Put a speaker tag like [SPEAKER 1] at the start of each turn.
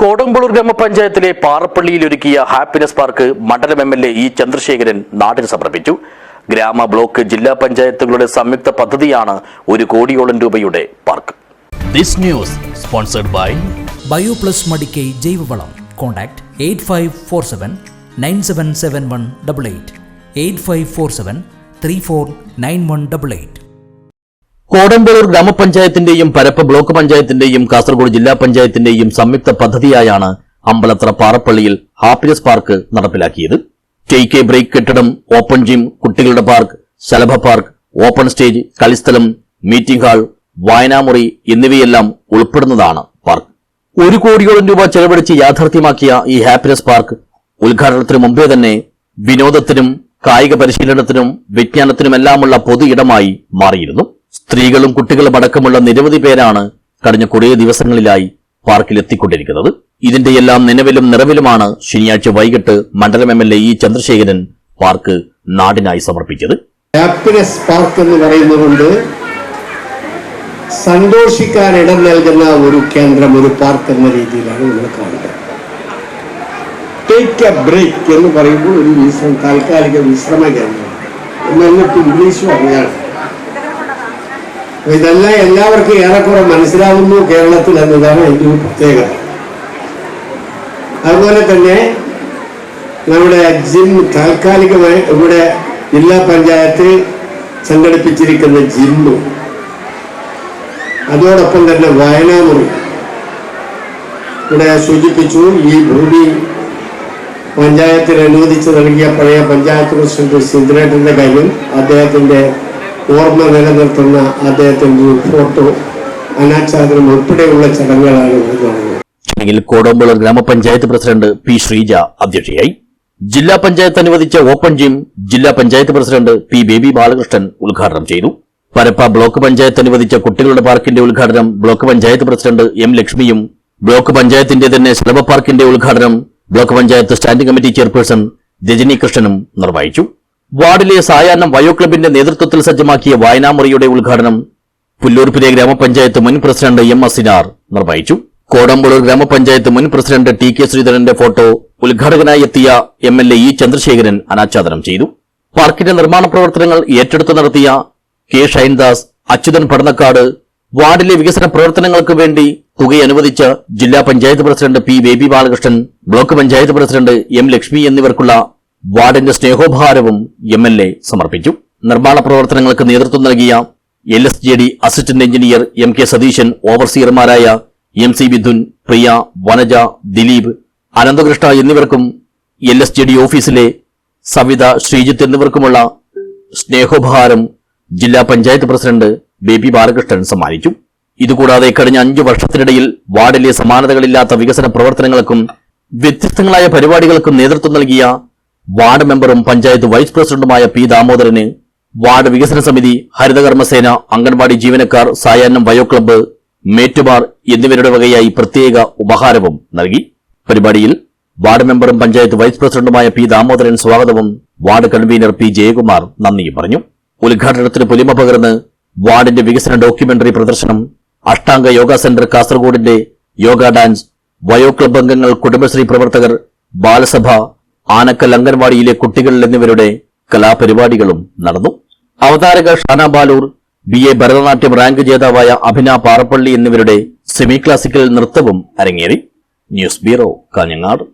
[SPEAKER 1] കോടമ്പളൂർ ഗ്രാമപഞ്ചായത്തിലെ പാറപ്പള്ളിയിൽ ഒരുക്കിയ ഹാപ്പിനെസ് പാർക്ക് മണ്ഡലം M L A E Chandrasekharan നാടിന് സമർപ്പിച്ചു. ഗ്രാമ ബ്ലോക്ക് ജില്ലാ പഞ്ചായത്തുകളുടെ സംയുക്ത പദ്ധതിയാണ് ഒരു കോടിയോളം രൂപയുടെ park.
[SPEAKER 2] This news sponsored by
[SPEAKER 3] Bioplus Madikkai ജൈവവളം. Contact eight five four seven nine seven seven one double eight. Eight five four seven three four nine one double eight.
[SPEAKER 1] Kodombalur ഗ്രാമപഞ്ചായത്തിന്റെയും Parappa block പഞ്ചായത്തിന്റെയും കാസർഗോഡ് ജില്ലാ പഞ്ചായത്തിന്റെയും സംയുക്ത പദ്ധതിയായാണ് അമ്പലത്ര പാറപ്പള്ളിയിൽ ഹാപ്പിനെസ് പാർക്ക് നടപ്പിലാക്കിയത്. K K break കെട്ടിടം open gym കുട്ടികളുടെ പാർക്ക് ശലഭ പാർക്ക് ഓപ്പൺ സ്റ്റേജ് കളിസ്ഥലം മീറ്റിംഗ് ഹാൾ വായനാമുറി എന്നിവയെല്ലാം ഉൾപ്പെടുന്നതാണ് പാർക്ക്. ഒരു കോടിയോളം രൂപ ചെലവഴിച്ച് യാഥാർത്ഥ്യമാക്കിയ ഈ ഹാപ്പിനെസ് പാർക്ക് ഉദ്ഘാടനത്തിന് മുമ്പേ തന്നെ വിനോദത്തിനും കായിക പരിശീലനത്തിനും വിജ്ഞാനത്തിനുമെല്ലാമുള്ള പൊതു ഇടമായി മാറിയിരുന്നു. സ്ത്രീകളും കുട്ടികളും അടക്കമുള്ള നിരവധി പേരാണ് കഴിഞ്ഞ കുറേ ദിവസങ്ങളിലായി പാർക്കിൽ എത്തിക്കൊണ്ടിരിക്കുന്നത് ഇതിന്റെയെല്ലാം നിലവിലും നിറവിലുമാണ് ശനിയാഴ്ച വൈകിട്ട് മണ്ഡലം M L A E Chandrasekharan park നാടിനായി സമർപ്പിച്ചത്.
[SPEAKER 4] ഹാപ്പിനെസ് പാർക്ക് എന്ന് പറയുന്നതുകൊണ്ട് സന്തോഷിക്കാൻ ഇടം നൽകുന്ന ഒരു കേന്ദ്രം ഒരു പാർക്ക് എന്ന രീതിയിലാണ് നമ്മൾ കാണുന്നത്. ടേക്ക് എ ബ്രേക്ക് എന്ന് പറയുമ്പോൾ ഒരു വിശ്രമ താൽക്കാലിക വിശ്രമ കേന്ദ്രം എന്നിട്ട് ഇംഗ്ലീഷ് അപ്പൊ ഇതെല്ലാം എല്ലാവർക്കും ഏറെക്കുറെ മനസ്സിലാവുന്നു കേരളത്തിൽ എന്നതാണ് എന്റെ പ്രത്യേകത. അതുപോലെ തന്നെ നമ്മുടെ ജിം താൽക്കാലികമായി ഇവിടെ ജില്ലാ പഞ്ചായത്ത് സംഘടിപ്പിച്ചിരിക്കുന്ന ജിമ്മ് അതോടൊപ്പം തന്നെ വായനാമുറി. ഇവിടെ സൂചിപ്പിച്ചു ഈ ഭൂമി പഞ്ചായത്തിന് അനുവദിച്ച് നൽകിയ പഴയ പഞ്ചായത്ത് പ്രസിഡന്റ് സിദ്രേട്ടന്റെ കാര്യം അദ്ദേഹത്തിന്റെ ഓർമ്മ നിലനിർത്തുന്ന അദ്ദേഹത്തിന്റെ ഒരു ഫോട്ടോ അനാച്ഛാദനം ഉൾപ്പെടെയുള്ള ചടങ്ങുകളാണ്
[SPEAKER 1] ചടങ്ങിൽ കോടമ്പളൂർ ഗ്രാമപഞ്ചായത്ത് പ്രസിഡന്റ് പി ശ്രീജ അധ്യക്ഷയായി. ജില്ലാ പഞ്ചായത്ത് അനുവദിച്ച ഓപ്പൺ ജിം ജില്ലാ panchayat president P baby Balakrishnan ഉദ്ഘാടനം ചെയ്തു. പരപ്പ ബ്ലോക്ക് പഞ്ചായത്ത് അനുവദിച്ച കുട്ടികളുടെ പാർക്കിന്റെ ഉദ്ഘാടനം ബ്ലോക്ക് പഞ്ചായത്ത് പ്രസിഡന്റ് എം ലക്ഷ്മിയും ബ്ലോക്ക് പഞ്ചായത്തിന്റെ തന്നെ ശലഭ പാർക്കിന്റെ ഉദ്ഘാടനം block panchayat standing committee chairperson Rajani കൃഷ്ണനും നിർവഹിച്ചു. വാർഡിലെ സായാഹ്നം വയോ ക്ലബിന്റെ നേതൃത്വത്തിൽ സജ്ജമാക്കിയ വായനാമുറിയുടെ ഉദ്ഘാടനം പുല്ലൂർപ്പിലെ ഗ്രാമപഞ്ചായത്ത് മുൻ പ്രസിഡന്റ് എം അസിനാർ നിർവഹിച്ചു. കോടമ്പളൂർ ഗ്രാമപഞ്ചായത്ത് മുൻ പ്രസിഡന്റ് ടി കെ ശ്രീധരന്റെ ഫോട്ടോ ഉദ്ഘാടകനായി എത്തിയ M L A E Chandrasekharan അനാച്ഛാദനം ചെയ്തു. പാർക്കിന്റെ നിർമ്മാണ പ്രവർത്തനങ്ങൾ ഏറ്റെടുത്ത് നടത്തിയ കെ ഷൈൻദാസ് അച്യുതൻ പടന്നക്കാട് വാർഡിലെ വികസന പ്രവർത്തനങ്ങൾക്ക് വേണ്ടി തുക അനുവദിച്ച ജില്ലാ panchayat president P Baby Balakrishnan block panchayat president M Lakshmi എന്നിവർക്കുള്ള വാർഡിന്റെ സ്നേഹോപഹാരവും എം എൽ എ സമർപ്പിച്ചു. നിർമ്മാണ പ്രവർത്തനങ്ങൾക്ക് നേതൃത്വം നൽകിയ L S J D assistant engineer M K Satheesan ഓവർസിയർമാരായ M C Vidhun Priya Vanaja Dileep Ananthakrishna എന്നിവർക്കും എൽ എസ് ജെ ഡി ഓഫീസിലെ സവിത ശ്രീജിത്ത് എന്നിവർക്കുമുള്ള സ്നേഹോപഹാരം ജില്ലാ പഞ്ചായത്ത് പ്രസിഡന്റ് ബേബി ബാലകൃഷ്ണൻ സമ്മാനിച്ചു. ഇതുകൂടാതെ കഴിഞ്ഞ അഞ്ചു വർഷത്തിനിടയിൽ വാർഡിലെ സമാനതകളില്ലാത്ത വികസന പ്രവർത്തനങ്ങൾക്കും വ്യത്യസ്തങ്ങളായ പരിപാടികൾക്കും നേതൃത്വം നൽകിയ വാർഡ് മെമ്പറും പഞ്ചായത്ത് വൈസ് പ്രസിഡന്റുമായ പി ദാമോദരന് വാർഡ് വികസന സമിതി ഹരിതകർമ്മസേന അംഗൻവാടി ജീവനക്കാർ സായാഹ്നം വയോ ക്ലബ്ബ് മേറ്റുമാർ എന്നിവരുടെ വകയായി പ്രത്യേക ഉപഹാരവും നൽകി. പരിപാടിയിൽ വാർഡ് മെമ്പറും പഞ്ചായത്ത് വൈസ് പ്രസിഡന്റുമായ പി ദാമോദരൻ സ്വാഗതവും വാർഡ് കൺവീനർ പി ജയകുമാർ നന്ദിയും പറഞ്ഞു. ഉദ്ഘാടനത്തിന് പുലിമ പകർന്ന് വാർഡിന്റെ വികസന ഡോക്യുമെന്ററി പ്രദർശനം അഷ്ടാംഗ യോഗ സെന്റർ കാസർഗോഡിന്റെ യോഗ ഡാൻസ് വയോ അംഗങ്ങൾ കുടുംബശ്രീ പ്രവർത്തകർ ബാലസഭ ആനക്കൽ അംഗൻവാടിയിലെ കുട്ടികൾ എന്നിവരുടെ കലാപരിപാടികളും നടന്നു. അവതാരക Shana Balur B A Bharatanatyam rank ജേതാവായ അഭിന പാറപ്പള്ളി എന്നിവരുടെ സെമി ക്ലാസിക്കൽ നൃത്തവും അരങ്ങേറി. News bureau Kanhangad.